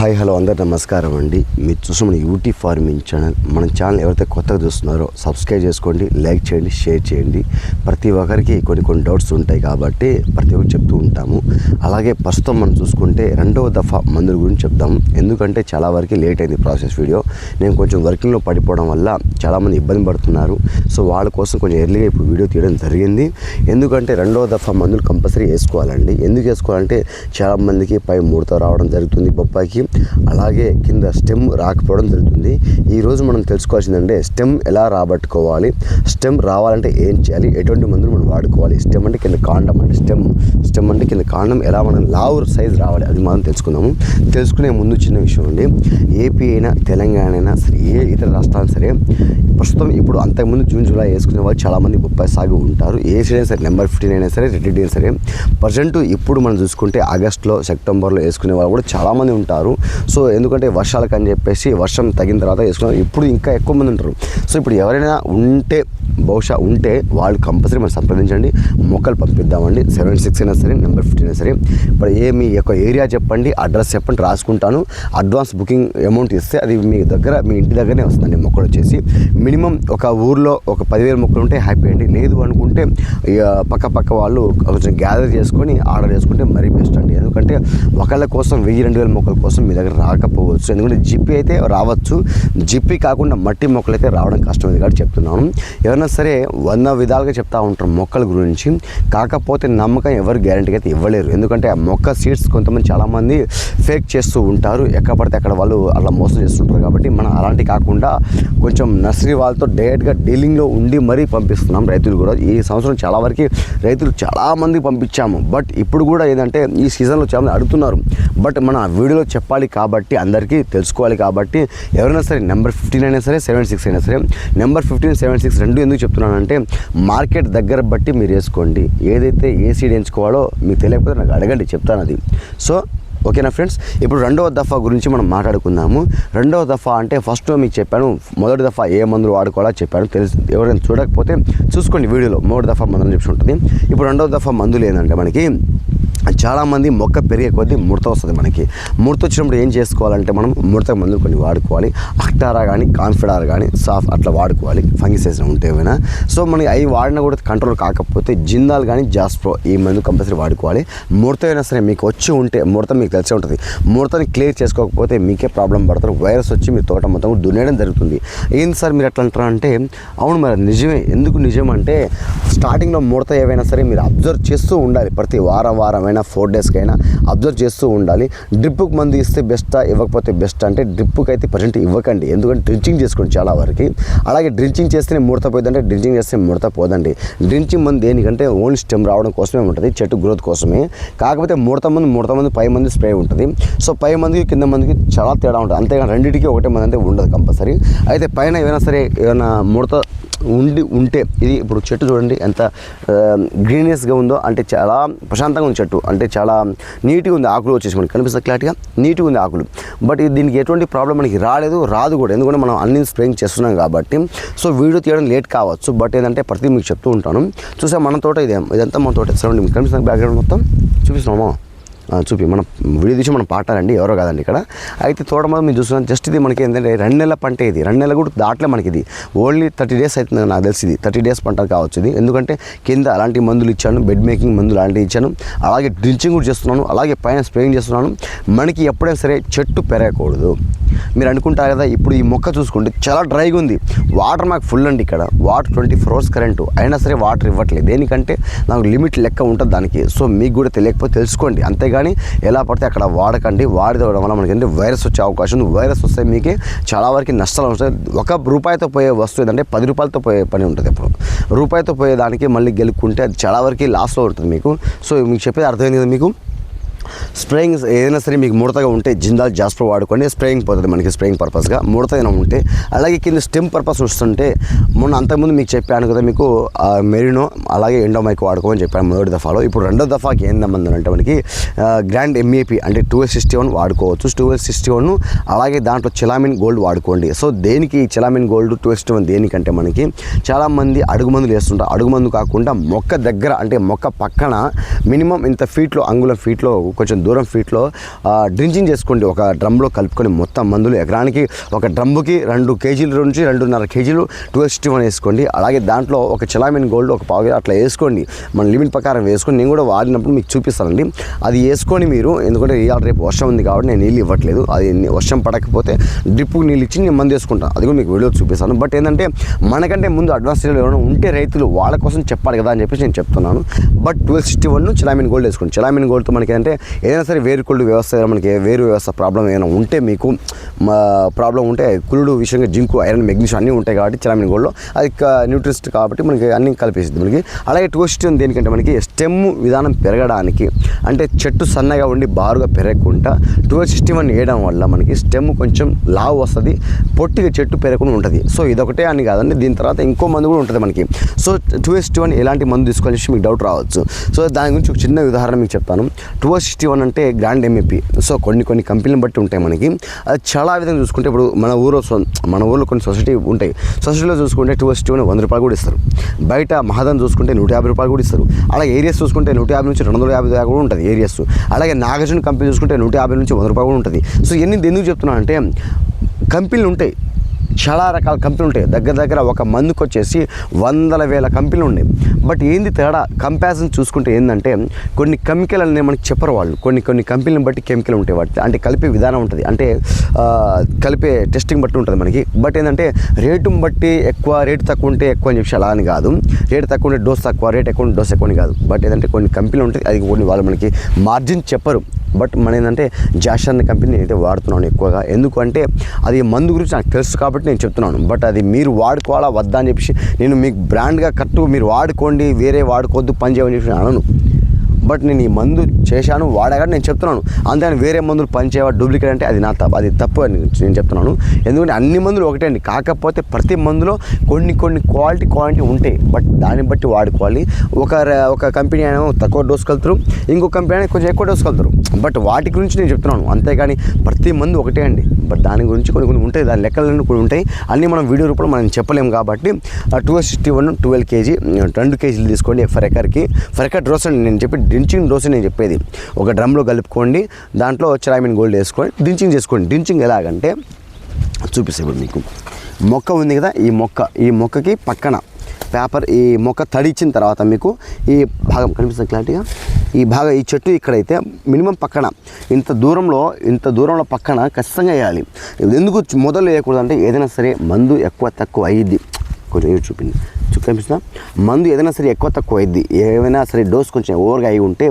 Hi hello అందరు నమస్కారం అండి. మీరు చూసిన మన యూటీ ఫార్మింగ్ ఛానల్. మన ఛానల్ ఎవరైతే కొత్తగా చూస్తున్నారో సబ్స్క్రైబ్ చేసుకోండి లైక్ చేయండి షేర్ చేయండి. ప్రతి ఒక్కరికి కొన్ని కొన్ని డౌట్స్ ఉంటాయి కాబట్టి ప్రతి ఒక్కరు చెప్తూ ఉంటాము. అలాగే ప్రస్తుతం మనం చూసుకుంటే రెండవ దఫా మందుల గురించి చెప్దాం. ఎందుకంటే చాలా వరకు లేట్ అయింది ప్రాసెస్ వీడియో. నేను కొంచెం వర్కింగ్లో పడిపోవడం వల్ల చాలామంది ఇబ్బంది పడుతున్నారు. సో వాళ్ళ కోసం కొంచెం ఎర్లీగా ఇప్పుడు వీడియో తీయడం జరిగింది. ఎందుకంటే రెండవ దఫా మందులు కంపల్సరీ వేసుకోవాలండి. ఎందుకు వేసుకోవాలంటే చాలామందికి పై ముడత రావడం జరుగుతుంది బొప్పాయికి. అలాగే కింద స్టెమ్ రాకపోవడం జరుగుతుంది. ఈరోజు మనం తెలుసుకోవాల్సిందంటే స్టెమ్ ఎలా రాబట్టుకోవాలి స్టెమ్ రావాలంటే ఏం చేయాలి ఎటువంటి మందులు మనం వాడుకోవాలి స్టెమ్ అంటే కింద కాండం అంటే స్టెమ్ స్టెమ్ అంటే కింద కాండం ఎలా మనం లావు సైజ్ రావాలి అది మనం తెలుసుకుందాము. తెలుసుకునే ముందు చిన్న విషయం అండి ఏపీ అయినా తెలంగాణ అయినా సరే ఏ ఇతర రాష్ట్రాలు సరే ప్రస్తుతం ఇప్పుడు అంతకుముందు జూన్ జూలై వేసుకునే వాళ్ళు చాలామంది బొప్పాయి సాగు ఉంటారు. ఏ సీడ్ అయినా సరే నెంబర్ ఫిఫ్టీన్ అయినా సరే రెడ్ అయినా సరే ప్రజెంట్ ఇప్పుడు మనం చూసుకుంటే ఆగస్ట్లో సెప్టెంబర్లో వేసుకునే వాళ్ళు కూడా చాలామంది ఉంటారు. సో ఎందుకంటే వర్షాలకు అని చెప్పేసి వర్షం తగిన తర్వాత వేసుకున్నారు ఇప్పుడు ఇంకా ఎక్కువ మంది ఉంటారు. సో ఇప్పుడు ఎవరైనా ఉంటే బహుశా ఉంటే వాళ్ళు కంపల్సరీ మనం సంప్రదించండి. మొక్కలు పంపిద్దామండి. సెవెన్ సిక్స్ అయినా సరే నెంబర్ ఫిఫ్టీన్ అయినా సరే. ఇప్పుడు ఏ మీ యొక్క ఏరియా చెప్పండి అడ్రస్ చెప్పండి రాసుకుంటాను. అడ్వాన్స్ బుకింగ్ అమౌంట్ ఇస్తే అది మీ దగ్గర మీ ఇంటి దగ్గరనే వస్తుందండి మొక్కలు వచ్చేసి. మినిమం ఒక ఊర్లో ఒక పదివేల మొక్కలు ఉంటే హ్యాపీ అండి. లేదు అనుకుంటే పక్క పక్క వాళ్ళు కొంచెం గ్యాదర్ చేసుకొని ఆర్డర్ చేసుకుంటే మరీ బెస్ట్ అండి. ఎందుకంటే ఒకళ్ళ కోసం వెయ్యి రెండు వేల మొక్కల కోసం మీ దగ్గర రాకపోవచ్చు. ఎందుకంటే జిప్పి అయితే రావచ్చు. జిప్పి కాకుండా మట్టి మొక్కలు అయితే రావడం కష్టం ఇది కాబట్టి చెప్తున్నాను. ఎవరైనా సరే వంద విధాలుగా చెప్తా ఉంటారు మొక్కల గురించి. కాకపోతే నమ్మకం ఎవరు గ్యారంటీ అయితే ఇవ్వలేరు. ఎందుకంటే ఆ మొక్క సీడ్స్ కొంతమంది చాలామంది ఫేక్ చేస్తూ ఉంటారు. ఎక్కడ పడితే అక్కడ వాళ్ళు అలా మోసం చేస్తుంటారు కాబట్టి మనం అలాంటి కాకుండా కొంచెం నర్సరీ వాళ్ళతో డైరెక్ట్గా డీలింగ్లో ఉండి మరీ పంపిస్తున్నాం రైతులు కూడా. ఈ సంవత్సరం చాలా వరకు రైతులు చాలామంది పంపించాము. బట్ ఇప్పుడు కూడా ఏంటంటే ఈ సీజన్లో చాలామంది అడుగుతున్నారు. బట్ మన ఆ వీడియోలో చెప్పాలి కాబట్టి అందరికీ తెలుసుకోవాలి కాబట్టి ఎవరైనా సరే నెంబర్ ఫిఫ్టీన్ అయినా సరే సెవెన్ సిక్స్ అయినా సరే నెంబర్ ఫిఫ్టీన్ సెవెన్ సిక్స్ రెండు ఎందుకు చెప్తున్నానంటే మార్కెట్ దగ్గర బట్టి మీరు వేసుకోండి. ఏదైతే ఏ సీడ్ ఎంచుకోవాలో మీకు తెలియకపోతే నాకు అడగండి చెప్తాను అది. సో ఓకేనా ఫ్రెండ్స్? ఇప్పుడు రెండవ దఫా గురించి మనం మాట్లాడుకుందాము. రెండవ దఫా అంటే ఫస్ట్ మీకు చెప్పాను మొదటి దఫా ఏ మందులు వాడుకోవాలో చెప్పాను తెలుసు. ఎవరైనా చూడకపోతే చూసుకోండి వీడియోలో. మూడు దఫా మందులు చెప్పి ఉంటుంది. ఇప్పుడు రెండవ దఫా మందులు ఏంటంటే మనకి చాలామంది మొక్క పెరిగే కొద్దీ ముడత వస్తుంది మనకి. ముడత వచ్చినప్పుడు ఏం చేసుకోవాలంటే మనం ముడత మందులు కొన్ని వాడుకోవాలి. అక్టారా కానీ కాన్ఫిడార్ కానీ సాఫ్ అట్లా వాడుకోవాలి. ఫంగిసైజ్ ఉంటే ఏమైనా. సో మనకి అవి వాడినా కూడా కంట్రోల్ కాకపోతే జిందాల్ కానీ జాస్ప్రో ఈ మందు కంపల్సరీ వాడుకోవాలి. ముడత అయినా సరే మీకు వచ్చి ఉంటే ముడత మీకు తెలిసే ఉంటుంది. ముడతని క్లియర్ చేసుకోకపోతే మీకే ప్రాబ్లం పడతారు. వైరస్ వచ్చి మీ తోట మొత్తం దున్నేయడం జరుగుతుంది. ఏంది సార్ మీరు ఎట్లా అంటారు అంటే అవును మరి నిజమే. ఎందుకు నిజం అంటే స్టార్టింగ్లో ముడత ఏవైనా సరే మీరు అబ్జర్వ్ చేస్తూ ఉండాలి. ప్రతి వారం వారం అయినా ఫోర్ డేస్కి అయినా అబ్జర్వ్ చేస్తూ ఉండాలి. డ్రిప్పుకి మందు ఇస్తే బెస్టా ఇవ్వకపోతే బెస్ట్ అంటే డ్రిప్పుకి అయితే ప్రజెంట్ ఇవ్వకండి. ఎందుకంటే డ్రించింగ్ చేసుకోండి చాలా వరకు. అలాగే డ్రించింగ్ చేస్తేనే ముడత పోయిందంటే డ్రించింగ్ చేస్తే ముడత పోదండి. డ్రించింగ్ మందు దేనికంటే ఓన్లీ స్టెమ్ రావడం కోసమే ఉంటుంది చెట్టు గ్రోత్ కోసమే. కాకపోతే ముడత మంది ముడత మంది పై మంది స్ప్రే ఉంటుంది. సో పై మందికి కింద మందికి చాలా తేడా ఉంటుంది. అంతేగాని రెండింటికి ఒకటే మంది అంటే ఉండదు కంపల్సరీ. అయితే పైన ఏమైనా సరే ఏమైనా ముడత ఉండి ఉంటే ఇది ఇప్పుడు చెట్టు చూడండి ఎంత గ్రీనెస్గా ఉందో అంటే చాలా ప్రశాంతంగా ఉంది చెట్టు. అంటే చాలా నీట్గా ఉంది ఆకులు వచ్చేసి మనకి. కనిపిస్తుంది క్లారిటీగా? నీట్గా ఉంది ఆకులు. బట్ దీనికి ఎటువంటి ప్రాబ్లం మనకి రాలేదు రాదు కూడా. ఎందుకంటే మనం అన్ని స్ప్రేయింగ్ చేస్తున్నాం కాబట్టి. సో వీడియో తీయడం లేట్ కావచ్చు. బట్ ఏంటంటే ప్రతి మీకు చెప్తూ ఉంటాను. చూసా మన తోట ఇదే ఇదంతా మన తోట. సరౌండింగ్ కనిపిస్తుంది బ్యాక్గ్రౌండ్ మొత్తం? చూపిస్తున్నామా చూపి. మనం వీడియో తీసి మనం పాటాలండి ఎవరో కాదండి ఇక్కడ. అయితే తోట మీరు చూస్తున్నాం జస్ట్ ఇది మనకి ఏంటంటే రెండు నెలల పంట ఇది. రెండు నెలలు కూడా దాట్లే మనకి ఇది ఓన్లీ థర్టీ డేస్ అవుతుంది నాకు తెలిసి ఇది. థర్టీ డేస్ పంట కావచ్చు ఇది. ఎందుకంటే కింద అలాంటి మందులు ఇచ్చాను బెడ్ మేకింగ్ మందులు అలాంటివి ఇచ్చాను. అలాగే డ్రించింగ్ కూడా చేస్తున్నాను అలాగే పైన స్ప్రేయింగ్ చేస్తున్నాను. మనకి ఎప్పుడైనా సరే చెట్టు పెరగకూడదు. మీరు అనుకుంటారు కదా ఇప్పుడు ఈ మొక్క చూసుకుంటే చాలా డ్రైగా ఉంది. వాటర్ మాకు ఫుల్ అండి ఇక్కడ. Water twenty four hours current అయినా సరే వాటర్ ఇవ్వట్లేదు. దేనికంటే నాకు లిమిట్ లెక్క ఉంటుంది దానికి. సో మీకు కూడా తెలియకపోతే తెలుసుకోండి. అంతేగాని ఎలా పడితే అక్కడ వాడకండి. వాడడం వల్ల మనకి ఏంటంటే వైరస్ వచ్చే అవకాశం ఉంది. వైరస్ వస్తే మీకు చాలా వరకు నష్టాలు వస్తాయి. ఒక రూపాయితో పోయే వస్తువు ఏంటంటే పది రూపాయలతో పోయే పని ఉంటుంది ఇప్పుడు రూపాయితో పోయేదానికి మళ్ళీ గెలుక్కుంటే అది చాలా వరకు లాస్లో ఉంటుంది మీకు. సో మీకు చెప్పేది అర్థమైంది కదా మీకు? స్ప్రేయింగ్ ఏదైనా సరే మీకు ముడతగా ఉంటే జిందాల్ జాస్పర్ వాడుకోండి. స్ప్రేయింగ్ పోతుంది మనకి స్ప్రేయింగ్ పర్పస్గా ముడత ఏదైనా ఉంటే అలాగే కింద స్టెమ్ పర్పస్ వస్తుంటే మొన్న అంతకుముందు మీకు చెప్పాను కదా మీకు మెరినో అలాగే ఎండోమైక్ వాడుకోమని చెప్పాను మొదటి దఫాలో. ఇప్పుడు రెండో దఫాకి ఏందమ్మంది అంటే మనకి గ్రాండ్ ఎంఏపి అంటే టూ సిక్స్టీ వన్ వాడుకోవచ్చు. టూ సిక్స్టీ వన్ అలాగే దాంట్లో చిలామిన్ గోల్డ్ వాడుకోండి. సో దేనికి chelamin gold two sixty one దేనికంటే మనకి చాలామంది అడుగు మందులు వేస్తుంటారు. అడుగు మందు కాకుండా మొక్క దగ్గర అంటే మొక్క పక్కన మినిమం ఇంత ఫీట్లో అంగుళం ఫీట్లో కొంచెం దూరం ఫీట్లో డ్రింకింగ్ చేసుకోండి ఒక డ్రమ్లో కలుపుకొని మొత్తం మందులు ఎకరానికి ఒక డ్రమ్ముకి రెండు కేజీల నుంచి రెండున్నర కేజీలు టూ సిక్స్టీ వన్ వేసుకోండి. అలాగే దాంట్లో ఒక చిలామిన్ గోల్డ్ ఒక పావు అట్లా వేసుకోండి. మన లిమిట్ ప్రకారం వేసుకొని నేను కూడా వాడినప్పుడు మీకు చూపిస్తానండి. అది వేసుకొని మీరు ఎందుకంటే ఇవాళ రేపు వర్షం ఉంది కాబట్టి నేను నీళ్ళు ఇవ్వట్లేదు. అది వర్షం పడకపోతే డ్రిప్పు నీళ్ళు ఇచ్చి నేను మందు వేసుకుంటాను అది కూడా మీకు వీడియో చూపిస్తాను. బట్ ఏంటంటే మనకంటే ముందు అడ్వాన్స్ ఏమైనా ఉంటే రైతులు వాళ్ళ కోసం చెప్పాలి కదా అని చెప్పేసి నేను చెప్తున్నాను. But twelve sixty one chelamin gold వేసుకోండి. చిలామిన్ గోల్డ్తో మనకి ఏంటంటే ఏదైనా సరే వేరు కుళ్ళు వ్యవస్థ ఏదైనా మనకి వేరు వ్యవస్థ ప్రాబ్లం ఏమైనా ఉంటే మీకు ప్రాబ్లం ఉంటే కుళ్ళు విషయంగా జింకు ఐరన్ మెగ్నీషియం అన్నీ ఉంటాయి కాబట్టి చిరామిన్ గోల్డ్లో అది న్యూట్రిస్ట్ కాబట్టి మనకి అన్ని కలిపేసింది మనకి. అలాగే ట్విస్ట్ దేనికంటే మనకి స్టెమ్ విధానం పెరగడానికి అంటే చెట్టు సన్నగా ఉండి బారుగా పెరగకుండా ట్వెల్వ్ సిక్స్టీ వన్ వేయడం వల్ల మనకి స్టెమ్ కొంచెం లావు వస్తుంది పొట్టిగా చెట్టు పెరగకుండా ఉంటుంది. సో ఇదొకటే అని కాదండి దీని తర్వాత ఇంకో మందు కూడా ఉంటుంది మనకి. సో టూ సిక్స్టీ వన్ ఎలాంటి మందు తీసుకోవాలని మీకు డౌట్ రావచ్చు. సో దాని గురించి ఒక చిన్న ఉదాహరణ మీకు చెప్తాను. టూ సిక్స్టీ వన్ అంటే గ్రాండ్ ఎంఏపి సో కొన్ని కొన్ని కంపెనీలను బట్టి ఉంటాయి మనకి. అది చాలా విధంగా చూసుకుంటే ఇప్పుడు మన ఊరో సొ- మన ఊర్లో కొన్ని సొసైటీ ఉంటాయి. సొసైటీలో చూసుకుంటే టూ సిక్స్టీ వన్ వంద రూపాయలు కూడా ఇస్తారు. బయట మహాదన్ చూసుకుంటే నూట యాభై రూపాయలు కూడా ఇస్తారు. అలాగే ఏరియాస్ చూసుకుంటే నూట యాభై నుంచి రెండు వందల యాభై దాకా కూడా ఉంటుంది ఏరియాస్. అలాగే నాగార్జున కంపెనీ చూసుకుంటే నూట యాభై నుంచి వంద రూపాయలు కూడా ఉంటుంది. సో ఎన్ని ఎందుకు చెప్తున్నాను అంటే కంపెనీలు ఉంటాయి. చాలా రకాల కంపెనీలు ఉంటాయి. దగ్గర దగ్గర ఒక మందుకు వచ్చేసి వందల వేల కంపెనీలు ఉన్నాయి. బట్ ఏంది తేడా? కంపారిజన్ చూసుకుంటే ఏంటంటే కొన్ని కెమికల్ అనేది మనకి చెప్పరు వాళ్ళు. కొన్ని కొన్ని కంపెనీలను బట్టి కెమికల్ ఉంటాయి వాటి. అంటే కలిపే విధానం ఉంటుంది. అంటే కలిపే టెస్టింగ్ బట్టి ఉంటుంది మనకి. బట్ ఏంటంటే రేటుని బట్టి ఎక్కువ రేటు తక్కువ ఉంటే ఎక్కువ అని చెప్పి అలా అని కాదు. రేటు తక్కువ ఉంటే డోస్ తక్కువ రేట్ ఎక్కువ ఉంటే డోస్ ఎక్కువ అని కాదు. బట్ ఏంటంటే కొన్ని కంపెనీలు ఉంటాయి. అది కొన్ని వాళ్ళు మనకి మార్జిన్ చెప్పరు. బట్ మన ఏంటంటే జాష్ అనే కంపెనీ అయితే వాడుతున్నాను ఎక్కువగా. ఎందుకంటే అది మందు గురించి నాకు తెలుసు కాబట్టి నేను చెప్తున్నాను. బట్ అది మీరు వాడుకోవాలా వద్దా అని చెప్పేసి నేను మీకు బ్రాండ్గా కరెక్ట్ మీరు వాడుకోండి వేరే వాడుకోవద్దు పని చేయమని చెప్పి అనను. బట్ నేను ఈ మందు చేశాను వాడాక నేను చెప్తున్నాను. అంతేగాని వేరే మందులు పనిచేయవా డూప్లికేట్ అంటే అది నా తప్పు అది తప్పు అని నేను చెప్తున్నాను. ఎందుకంటే అన్ని మందులు ఒకటే అండి. కాకపోతే ప్రతి మందులో కొన్ని కొన్ని క్వాలిటీ క్వాలిటీ ఉంటాయి. బట్ దాన్ని బట్టి వాడుకోవాలి. ఒక ఒక కంపెనీ అయినా తక్కువ డోసు కలుతారు ఇంకో కంపెనీ అయినా కొంచెం ఎక్కువ డోస్ కలుతారు బట్ వాటి గురించి నేను చెప్తున్నాను. అంతేగాని ప్రతి మందు ఒకటే అండి. బట్ దాని గురించి కొన్ని కొన్ని ఉంటాయి. దాని లెక్కలన్నీ కూడా ఉంటాయి. అన్నీ మనం వీడియో రూపంలో మనం చెప్పలేము కాబట్టి two sixty one twelve KG రెండు కేజీలు తీసుకోండి ఫర్ ఎకర్కి. ఫర్ ఎకర్ డోస్ అండి. నేను చెప్పి డ్రించింగ్ డోస్ నేను చెప్పేది. ఒక డ్రమ్లో కలుపుకోండి. దాంట్లో చిరామిన్ గోల్డ్ వేసుకోండి. డ్రించింగ్ చేసుకోండి. డ్రించింగ్ ఎలాగంటే చూపిస్తే ఇప్పుడు మీకు. మొక్క ఉంది కదా ఈ మొక్క. ఈ మొక్కకి పక్కన పేపర్ ఈ మొక్క తడిచిన తర్వాత మీకు ఈ భాగం కనిపిస్తుంది క్లారిటీగా? ఈ భాగం ఈ చెట్టు ఇక్కడైతే మినిమం పక్కన ఇంత దూరంలో ఇంత దూరంలో పక్కన ఖచ్చితంగా వేయాలి. ఎందుకు మొదలు వేయకూడదు అంటే ఏదైనా సరే మందు ఎక్కువ తక్కువ అయ్యిద్ది. కొంచెం ఇటు చూపింది చూ కనిపిస్తుందా? మందు ఏదైనా సరే ఎక్కువ తక్కువ అయింది ఏమైనా సరే డోస్ కొంచెం ఓవర్గా అయి ఉంటే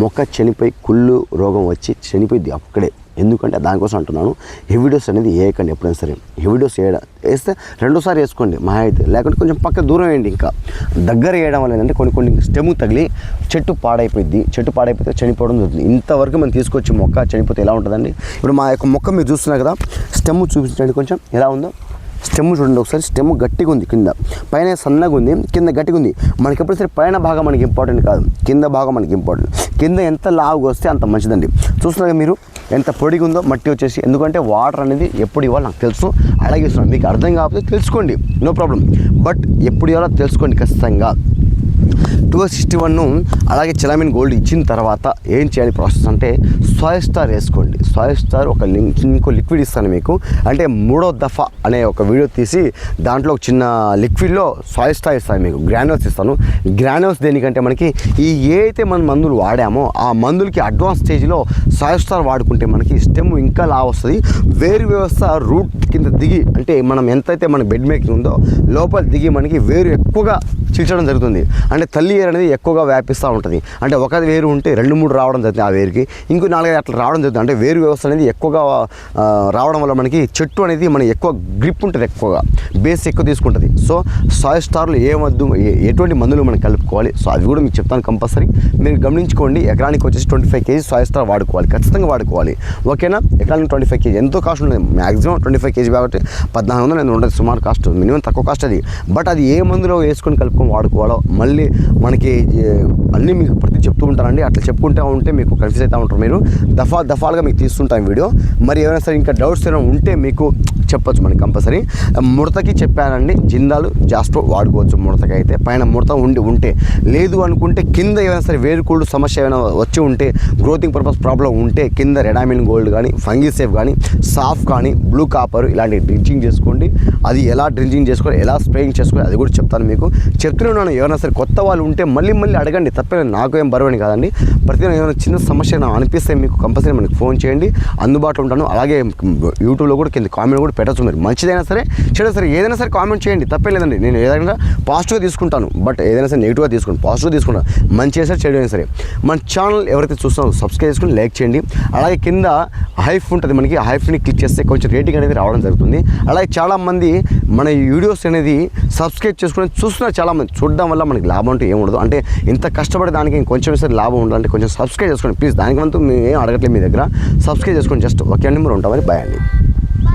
మొక్క చనిపోయి కుళ్ళు రోగం వచ్చి చనిపోయింది అక్కడే ఎందుకంటే దానికోసం అంటున్నాను హెవీ డోస్ అనేది వేయకండి ఎప్పుడైనా సరే. హెవీ డోస్ వేయడం వేస్తే రెండోసారి వేసుకోండి మా అయితే. లేకుంటే కొంచెం పక్క దూరం వేయండి ఇంకా. దగ్గర వేయడం వల్ల ఏంటంటే కొన్ని కొన్ని స్టెమ్ తగిలి చెట్టు పాడైపోయింది చెట్టు పాడైపోతే చనిపోవడం జరుగుతుంది. ఇంతవరకు మనం తీసుకొచ్చి మొక్క చనిపోతే ఎలా ఉంటుందండి? ఇప్పుడు మా యొక్క మొక్క మీరు చూస్తున్నారు కదా స్టెమ్ చూపించండి కొంచెం. ఎలా ఉందో? స్టెమ్ చూడండి ఒకసారి స్టెమ్ గట్టిగా ఉంది కింద. పైన సన్నగా ఉంది కింద గట్టిగా ఉంది. మనకి ఎప్పుడు సరే పైన భాగం మనకి ఇంపార్టెంట్ కాదు. కింద భాగం మనకి ఇంపార్టెంట్ కింద ఎంత లావుగా వస్తే అంత మంచిదండి. చూస్తున్నారు మీరు ఎంత పొడిగా ఉందో మట్టి వచ్చేసి ఎందుకంటే వాటర్ అనేది ఎప్పుడు ఇవ్వాలి నాకు తెలుసు. అలాగే ఇస్తున్నాను మీకు అర్థం కాకపోతే తెలుసుకోండి. నో ప్రాబ్లం బట్ ఎప్పుడు ఇవ్వాలో తెలుసుకోండి ఖచ్చితంగా. టూ సిక్స్టీ వన్ను అలాగే చిలామిన్ గోల్డ్ ఇచ్చిన తర్వాత ఏం చేయాలి ప్రాసెస్ అంటే సాయిల్ స్టార్ వేసుకోండి. సాయిల్ స్టార్ ఒక లింక్ ఇంకో లిక్విడ్ ఇస్తాను మీకు. అంటే మూడో దఫా అనే ఒక వీడియో తీసి దాంట్లో ఒక చిన్న లిక్విడ్లో సాయిల్ స్టార్ ఇస్తాను మీకు. గ్రానోస్ ఇస్తాను. గ్రానోస్ దేనికంటే మనకి ఈ ఏ అయితే మనం మందులు వాడామో ఆ మందులకి అడ్వాన్స్ స్టేజ్లో సాయిల్ స్టార్ వాడుకుంటే మనకి స్టెమ్ ఇంకా లావ్ వస్తుంది. వేరు వ్యవస్థ రూట్ కింద దిగి అంటే మనం ఎంతైతే మన బెడ్ మేకింగ్ ఉందో లోపల దిగి మనకి వేరు ఎక్కువగా చీల్చడం జరుగుతుంది. అంటే తల్లి ఏరు అనేది ఎక్కువగా వ్యాపిస్తూ ఉంటుంది. అంటే ఒక వేరు ఉంటే రెండు మూడు రావడం జరుగుతుంది ఆ వేరుకి. ఇంకో నాలుగైదు అట్లా రావడం జరుగుతుంది. అంటే వేరు వ్యవస్థ అనేది ఎక్కువగా రావడం వల్ల మనకి చెట్టు అనేది మన ఎక్కువ గ్రిప్ ఉంటుంది ఎక్కువగా. బేస్ ఎక్కువ తీసుకుంటుంది. సో సాయి స్టార్లు ఏ మద్దు ఏ- ఎటువంటి మందులు మనం కలుపుకోవాలి? సో అవి కూడా మీకు చెప్తాను కంపల్సరీ. మీరు గమనించుకోండి ఎకరానికి వచ్చేసి twenty five KG soil star వాడుకోవాలి. ఖచ్చితంగా వాడుకోవాలి. ఓకేనా? ఎకరానికి ట్వంటీ ఫైవ్ కేజీ. ఎంతో కాస్ట్ ఉంటుంది. మాక్సిమం ట్వంటీ ఫైవ్ కేజీ కాబట్టి పద్నాలుగు వందలు నేను ఉండదు. సుమారు కాస్ట్ మినిమం తక్కువ కాస్ట్ అది. బట్ అది ఏ మందులో వేసుకొని కలుపుకొని వాడుకోవాలో మళ్ళీ మళ్ళీ మనకి అన్నీ మీకు ప్రతి చెప్తూ ఉంటానండి. అట్లా చెప్పుకుంటూ ఉంటే మీకు కన్ఫ్యూజ్ అవుతూ ఉంటారు మీరు. దఫా దఫాలుగా మీకు తీస్తుంటాం వీడియో. మరి ఏమైనా సరే ఇంకా డౌట్స్ ఏమైనా ఉంటే మీకు చెప్పొచ్చు మనకి కంపల్సరీ ముడతకి చెప్పానండి జిందాలు జాస్ట్రో వాడుకోవచ్చు ముడతకి అయితే. పైన ముడత ఉండి ఉంటే. లేదు అనుకుంటే కింద ఏమైనా సరే వేరుకూళ్ళు సమస్య ఏమైనా వచ్చి ఉంటే గ్రోతింగ్ పర్పస్ ప్రాబ్లం ఉంటే కింద రెడామిన్ గోల్డ్ కానీ ఫంగీ సేఫ్ కానీ సాఫ్ కానీ బ్లూ కాపర్ ఇలాంటి డ్రించింగ్ చేసుకోండి. అది ఎలా డ్రించింగ్ చేసుకోవాలి ఎలా స్ప్రేయింగ్ చేసుకోవాలి అది కూడా చెప్తాను మీకు. చెప్తున్నాను ఎవరైనా సరే కొత్త కొత్త వాళ్ళు ఉంటే మళ్ళీ మళ్ళీ అడగండి. తప్పే నాకు ఏం బరువని కాదండి. ప్రతి ఏమైనా చిన్న సమస్య అనిపిస్తే మీకు కంపల్సరీ మనకి ఫోన్ చేయండి. అందుబాటులో ఉంటాను. అలాగే యూట్యూబ్లో కూడా కింద కామెంట్ కూడా పెట్టచ్చు మీరు. మంచిదైనా సరే చెడు సరే ఏదైనా సరే కామెంట్ చేయండి. తప్పే లేదండి. నేను ఏదైనా పాజిటివ్గా తీసుకుంటాను. బట్ ఏదైనా సరే నెగిటివ్గా తీసుకుంటాను. పాజిటివ్ తీసుకుంటాను. మంచి అయినా సరే చెడు అయినా సరే. మన ఛానల్ ఎవరైతే చూస్తున్నారో సబ్స్క్రైబ్ చేసుకుని లైక్ చేయండి. అలాగే కింద హైఫ్ ఉంటుంది మనకి. హైఫ్ని క్లిక్ చేస్తే కొంచెం రేటింగ్ అనేది రావడం జరుగుతుంది. అలాగే చాలామంది మన ఈ వీడియోస్ అనేది సబ్స్క్రైబ్ చేసుకుని చూస్తున్నారు చాలామంది. చూడడం వల్ల మనకి లాభం అంటే ఏముండదు అంటే ఇంత కష్టపడి దానికి ఇంకొంచెం సరే లాభం ఉండాలంటే కొంచెం సబ్స్క్రైబ్ చేసుకోండి. ప్లీజ్ దానికి వంతు మేము ఏం అడగట్లేదు మీ దగ్గర. సబ్స్క్రైబ్ చేసుకోండి. జస్ట్ ఓకే నెంబర్ ఉంటామని భయాన్ని